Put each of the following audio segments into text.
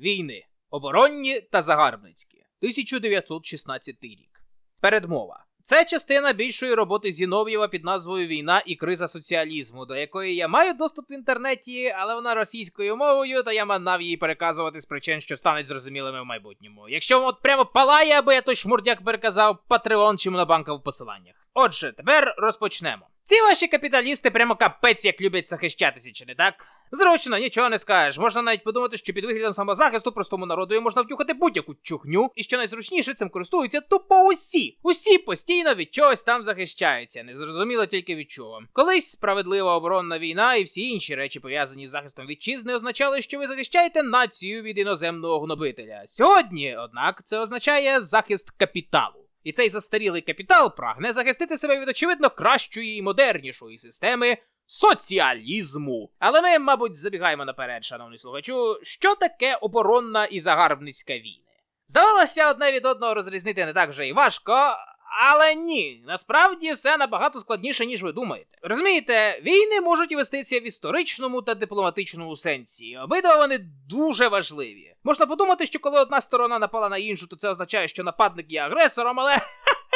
Війни. Оборонні та загарбницькі. 1916 рік. Передмова. Це частина більшої роботи Зінов'єва під назвою Війна і криза соціалізму, до якої я маю доступ в інтернеті, але вона російською мовою, та я манав її переказувати з причин, що стануть зрозумілими в майбутньому. Якщо вам от прямо палає, аби я той шмурдяк переказав Patreon чи Монобанка в посиланнях. Отже, тепер розпочнемо. Ці ваші капіталісти прямо капець як люблять захищатися, чи не так? Зручно, нічого не скажеш. Можна навіть подумати, що під виглядом самозахисту простому народу можна втюхати будь-яку чухню, і що найзручніше цим користуються тупо усі. Усі постійно від чогось там захищаються, незрозуміло тільки від чого. Колись справедлива оборонна війна і всі інші речі, пов'язані з захистом вітчизни, означали, що ви захищаєте націю від іноземного гнобителя. Сьогодні, однак, це означає захист капіталу. І цей застарілий капітал прагне захистити себе від очевидно кращої і модернішої системи соціалізму. Але ми, мабуть, забігаємо наперед, шановний слухачу, що таке оборонна і загарбницька війни. Здавалося, одне від одного розрізнити не так вже і важко. Але ні, насправді все набагато складніше, ніж ви думаєте. Розумієте, війни можуть вестися в історичному та дипломатичному сенсі. Обидва вони дуже важливі. Можна подумати, що коли одна сторона напала на іншу, то це означає, що нападник є агресором, але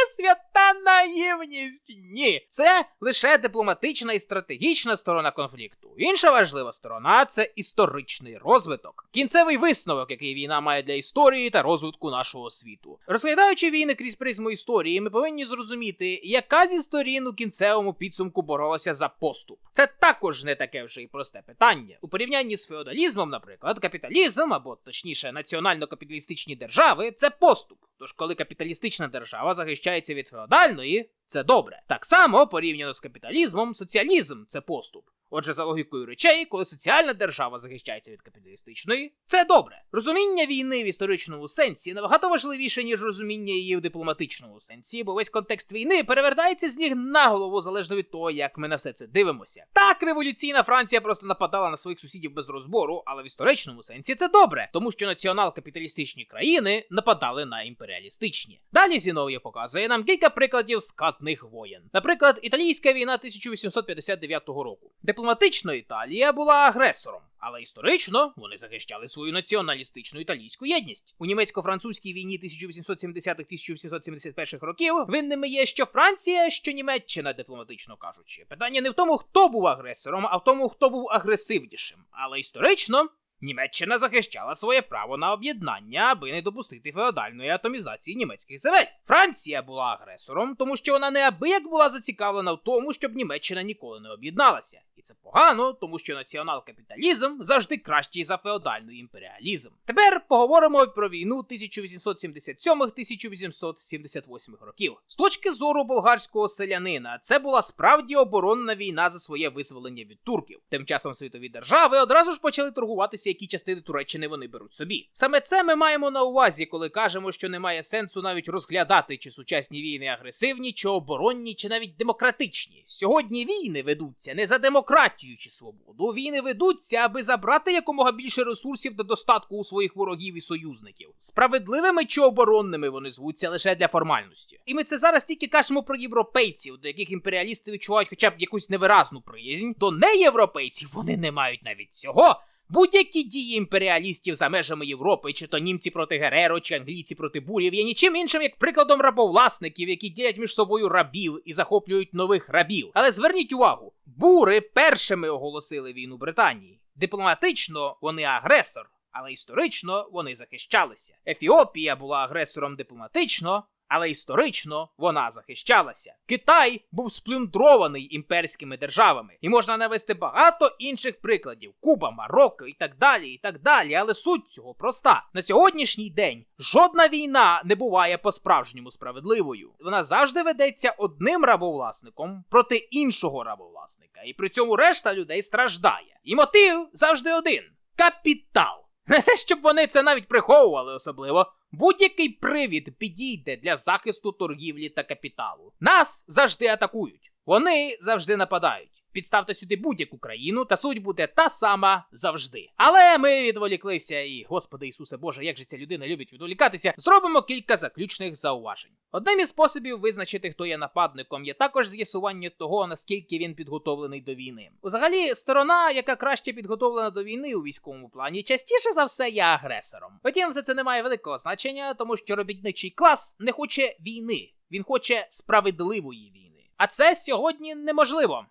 свята наївність. Ні, це лише дипломатична і стратегічна сторона конфлікту. Інша важлива сторона це історичний розвиток, кінцевий висновок, який війна має для історії та розвитку нашого світу. Розглядаючи війни крізь призму історії, ми повинні зрозуміти, яка зі сторін у кінцевому підсумку боролася за поступ. Це також не таке вже й просте питання. У порівнянні з феодалізмом, наприклад, капіталізм або точніше національно-капіталістичні держави це поступ. Тож, коли капіталістична держава захищається від феодальної, це добре. Так само порівняно з капіталізмом, соціалізм це поступ. Отже, за логікою речей, коли соціальна держава захищається від капіталістичної, це добре. Розуміння війни в історичному сенсі набагато важливіше, ніж розуміння її в дипломатичному сенсі, бо весь контекст війни перевертається з ніг на голову залежно від того, як ми на все це дивимося. Так, революційна Франція просто нападала на своїх сусідів без розбору, але в історичному сенсі це добре, тому що націонал-капіталістичні країни нападали на імперіалістичні. Далі Зінов'я показує нам кілька прикладів складних воєн. Наприклад, італійська війна 1859 року. Дипломатично Італія була агресором, але історично вони захищали свою націоналістичну італійську єдність. У німецько-французькій війні 1870-1871 років винними є що Франція, що Німеччина, дипломатично кажучи. Питання не в тому, хто був агресором, а в тому, хто був агресивнішим. Але історично. Німеччина захищала своє право на об'єднання, аби не допустити феодальної атомізації німецьких земель. Франція була агресором, тому що вона неабияк була зацікавлена в тому, щоб Німеччина ніколи не об'єдналася. І це погано, тому що націонал-капіталізм завжди кращий за феодальний імперіалізм. Тепер поговоримо про війну 1877-1878 років. З точки зору болгарського селянина, це була справді оборонна війна за своє визволення від турків. Тим часом світові держави одразу ж почали торгуватися, які частини Туреччини вони беруть собі. Саме це ми маємо на увазі, коли кажемо, що немає сенсу навіть розглядати, чи сучасні війни агресивні, чи оборонні, чи навіть демократичні. Сьогодні війни ведуться не за демократію чи свободу. Війни ведуться, аби забрати якомога більше ресурсів до достатку у своїх ворогів і союзників. Справедливими чи оборонними вони звуться лише для формальності. І ми це зараз тільки кажемо про європейців, до яких імперіалісти відчувають хоча б якусь невиразну приязнь. До неєвропейців вони не мають навіть цього. Будь-які дії імперіалістів за межами Європи, чи то німці проти Гереро, чи англійці проти бурів, є нічим іншим, як прикладом рабовласників, які ділять між собою рабів і захоплюють нових рабів. Але зверніть увагу, бури першими оголосили війну Британії. Дипломатично вони агресор, але історично вони захищалися. Ефіопія була агресором дипломатично. Але історично вона захищалася. Китай був сплюндрований імперськими державами, і можна навести багато інших прикладів: Куба, Марокко і так далі, і так далі. Але суть цього проста: на сьогоднішній день жодна війна не буває по-справжньому справедливою. Вона завжди ведеться одним рабовласником проти іншого рабовласника, і при цьому решта людей страждає. І мотив завжди один: капітал. Не те, щоб вони це навіть приховували особливо. Будь-який привід підійде для захисту торгівлі та капіталу. Нас завжди атакують. Вони завжди нападають. Підставте сюди будь-яку країну, та суть буде та сама завжди. Але ми відволіклися, і Господи Ісусе Боже, як же ця людина любить відволікатися, зробимо кілька заключних зауважень. Одним із способів визначити, хто є нападником, є також з'ясування того, наскільки він підготовлений до війни. Взагалі, сторона, яка краще підготовлена до війни у військовому плані, частіше за все є агресором. Втім, все це не має великого значення, тому що робітничий клас не хоче війни, він хоче справедливої війни. А це сьогодні неможливо.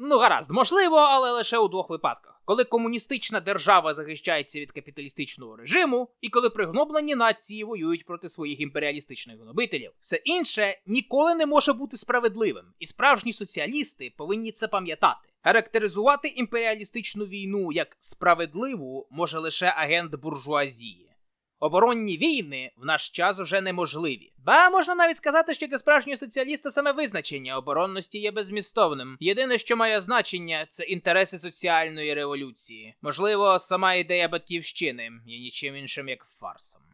Ну, гаразд, можливо, але лише у двох випадках: коли комуністична держава захищається від капіталістичного режиму, і коли пригноблені нації воюють проти своїх імперіалістичних гнобителів. Все інше ніколи не може бути справедливим, і справжні соціалісти повинні це пам'ятати. Характеризувати імперіалістичну війну як справедливу може лише агент буржуазії. Оборонні війни в наш час уже неможливі. Ба можна навіть сказати, що для справжнього соціаліста саме визначення оборонності є безмістовним. Єдине, що має значення, це інтереси соціальної революції. Можливо, сама ідея батьківщини є нічим іншим як фарсом.